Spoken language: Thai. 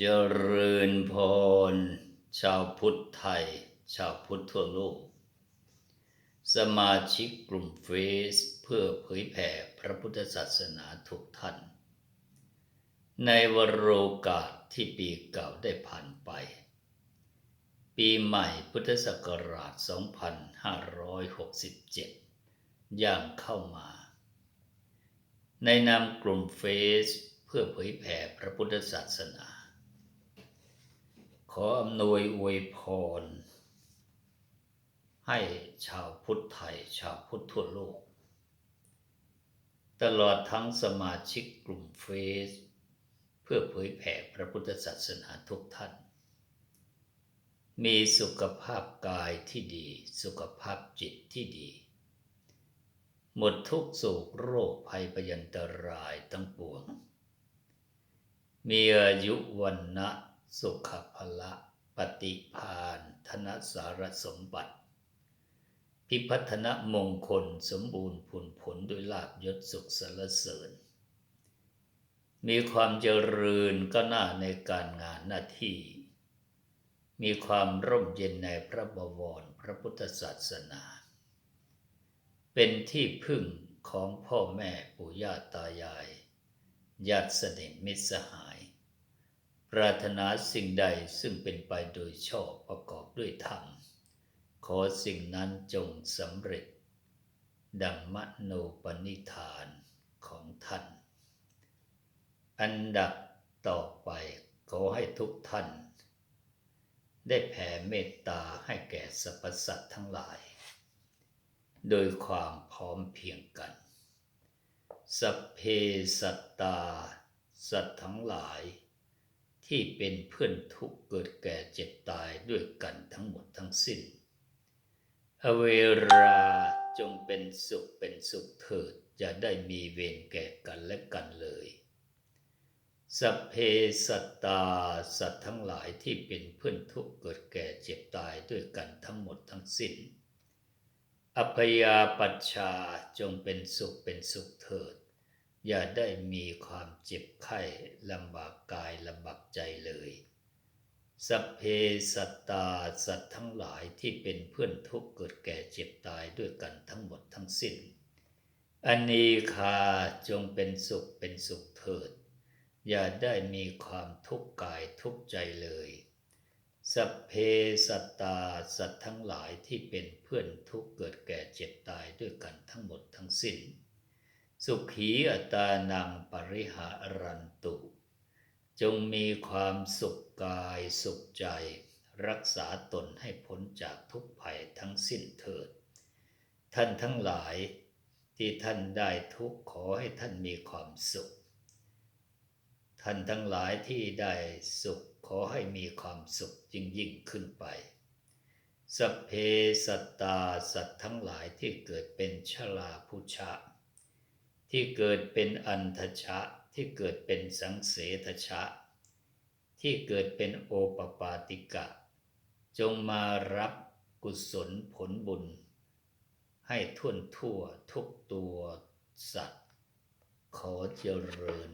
เจริญพร ชาวพุทธไทย ชาวพุทธทั่วโลก สมาชิกกลุ่มเฟซเพื่อเผยแผ่พระพุทธศาสนาทุกท่าน ในวโรกาสที่ปีเก่าได้ผ่านไป ปีใหม่พุทธศักราช 2567 ย่างเข้ามา ในนามกลุ่มเฟซเพื่อเผยแผ่พระพุทธศาสนา ออำนวยอวยพร ให้ชาวพุทธไทย ชาวพุทธทั่วโลก ตลอดทั้งสมาชิกกลุ่มเฟซเพื่อเผยแผ่พระพุทธศาสนาทุกท่าน มีสุขภาพกายที่ดี สุขภาพจิตที่ดี หมดทุกโศกโรคภัยพยันตรายทั้งปวง มีอายุวันนะ สุขภละปฏิพานธนสารสมบัติ พิพัฒนมงคลสมบูรณ์ผลผลด้วยลาบยศสุขสรรเสริญ มีความเจริญก็หน้าในการงานหน้าที่ มีความร่มเย็นในพระบวรพระพุทธศาสนา เป็นที่พึ่งของพ่อแม่ปู่ย่าตายายญาติสนิทมิตรสหาย ปรารถนาสิ่งใดซึ่งเป็นไปโดยชอบประกอบด้วยธรรม ขอสิ่งนั้นจงสำเร็จ ดังมโนปณิธานของท่าน อันดับต่อไปขอให้ทุกท่าน ได้แผ่เมตตาให้แก่สรรพสัตว์ทั้งหลาย โดยความพร้อมเพียงกัน สัพเพสัตตา สัตว์ทั้งหลาย ที่เป็นเพื่อนทุกข์เกิดแก่เจ็บตายด้วยกันทั้งหมดทั้งสิ้น อเวราจงเป็นสุขเป็นสุขเถิดอย่าได้มีเวรแก่กันและกันเลย สัพเพสัตตาสัตว์ทั้งหลายที่เป็นเพื่อนทุกข์เกิดแก่เจ็บตายด้วยกันทั้งหมดทั้งสิ้น อัพยาปัชชาจงเป็นสุขเป็นสุขเถิด อย่าได้มีความเจ็บไข้ลำบากกายลำบากใจเลย สัพเพสัตตาสัตว์ทั้งหลายที่เป็นเพื่อนทุกข์เกิดแก่เจ็บตายด้วยกันทั้งหมดทั้งสิ้นอนีคาจงเป็นสุขเป็นสุขเถิด อย่าได้มีความทุกข์กายทุกข์ใจเลย สัพเพสัตตาสัตว์ทั้งหลายที่เป็นเพื่อนทุกข์เกิดแก่เจ็บตายด้วยกันทั้งหมดทั้งสิ้น สุขีอัตานังปริหารันตุ จงมีความสุขกายสุขใจ รักษาตนให้พ้นจากทุกภัยทั้งสิ้นเถิด ท่านทั้งหลายที่ท่านได้ทุกข์ขอให้ท่านมีความสุข ท่านทั้งหลายที่ได้สุขขอให้มีความสุขยิ่งยิ่งขึ้นไปสัพเพสัตตาสัตว์ทั้งหลายที่เกิดเป็นชลาพุชะ ที่เกิดเป็นอันทชะ ที่เกิดเป็นสังเสทชะ ที่เกิดเป็นโอปปาติกะ จงมารับกุศลผลบุญ ให้ท่วนทั่วทุกตัวสัตว์ ขอเจริญ